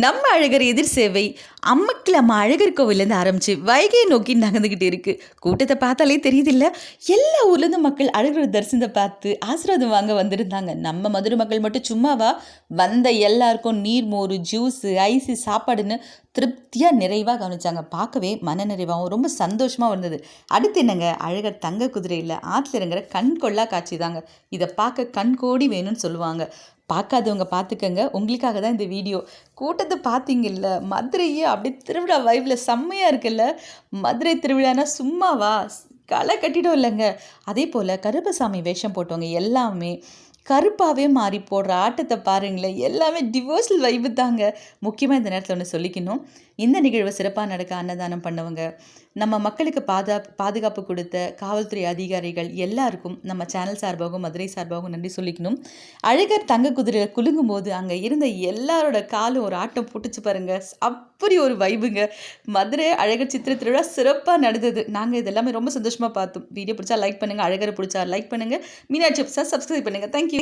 நம்ம அழகர் எதிர் சேவை அம்மக்கில் நம்ம அழகர் கோவிலேருந்து ஆரம்பித்து வைகையை நோக்கி நகர்ந்துக்கிட்டு இருக்குது கூட்டத்தை பார்த்தாலே தெரியுதில்ல. எல்லா ஊர்லேருந்து மக்கள் அழகர் தரிசனத்தை பார்த்து ஆசீர்வாதம் வாங்க வந்திருந்தாங்க. நம்ம மதுரை மக்கள் மட்டும் சும்மாவா? வந்த எல்லாருக்கும் நீர் மோர் ஜூஸு ஐஸு சாப்பாடுன்னு திருப்தியாக நிறைவாக கவனிச்சாங்க. பார்க்கவே மன நிறைவாகவும் ரொம்ப சந்தோஷமாக இருந்தது. அடுத்து என்னங்க? அழகர் தங்க குதிரையில் ஆற்றுல இறங்குற கண் கொள்ளா காட்சி தாங்க. இதை பார்க்க கண் கோடி வேணும்னு சொல்லுவாங்க. பார்க்காதவங்க பார்த்துக்கங்க. உங்களுக்காக தான் இந்த வீடியோ. கூட்டத்தை பார்த்தீங்கல்ல மதுரையே அப்படியே திருவிழா வைவில் செம்மையாக இருக்குல்ல? மதுரை திருவிழானா சும்மாவா? களை கட்டிடும் இல்லைங்க. அதே போல் கருப்பசாமி வேஷம் போட்டவங்க எல்லாமே கருப்பாகவே மாறி போடுற ஆட்டத்தை பாருங்களேன் எல்லாமே டிவோர்ஸல் வைப்பு தாங்க. முக்கியமாக இந்த நேரத்தில் ஒன்று சொல்லிக்கணும். இந்த நிகழ்வு சிறப்பாக நடக்க அன்னதானம் பண்ணவங்க நம்ம மக்களுக்கு பாதா பாதுகாப்பு கொடுத்த காவல்துறை அதிகாரிகள் எல்லாருக்கும் நம்ம சேனல் சார்பாகவும் மதுரை சார்பாகவும் நன்றி சொல்லிக்கணும். அழகர் தங்க குதிரையில் குலுங்கும் போது அங்கே இருந்த எல்லாரோட காலும் ஒரு ஆட்டம் போட்டுச்சு பாருங்க. அப்படி ஒரு வைபுங்க மதுரை அழகர் சித்திர திருவிழா சிறப்பாக நடந்தது. நாங்கள் இதெல்லாமே ரொம்ப சந்தோஷமாக பார்த்தோம். வீடியோ பிடிச்சா லைக் பண்ணுங்கள் அழகரை பிடிச்சா லைக் பண்ணுங்கள் மீனாட்சி பிடிச்சா சப்ஸ்கிரைப் பண்ணுங்கள் தேங்க்யூ